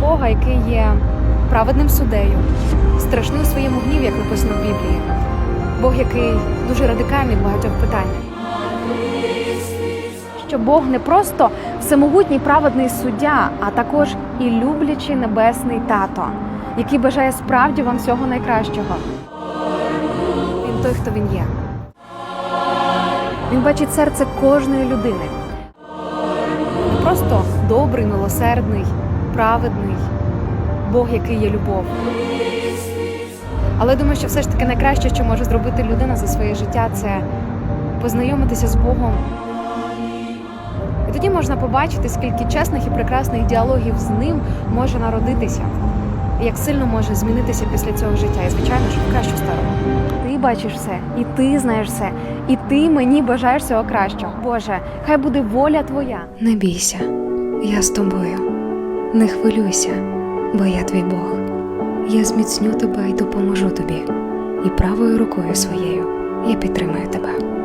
Бога, який є праведним суддею, страшний у своєму гніві, як написано в Біблії. Бог, який дуже радикальний в багатьох питаннях. Що Бог не просто всемогутній праведний суддя, а також і люблячий небесний тато, який бажає справді вам всього найкращого. Він той, хто він є. Він бачить серце кожної людини. Не просто добрий, милосердний, праведний, Бог, який є любов. Але думаю, що все ж таки найкраще, що може зробити людина за своє життя, це познайомитися з Богом. І тоді можна побачити, скільки чесних і прекрасних діалогів з ним може народитися, і як сильно може змінитися після цього життя. І звичайно ж, в кращу сторону. Ти бачиш все, і ти знаєш все, і ти мені бажаєш всього кращого. Боже, хай буде воля твоя. Не бійся, я з тобою. Не хвилюйся, бо я твій Бог. Я зміцню тебе і допоможу тобі, і правою рукою своєю я підтримаю тебе.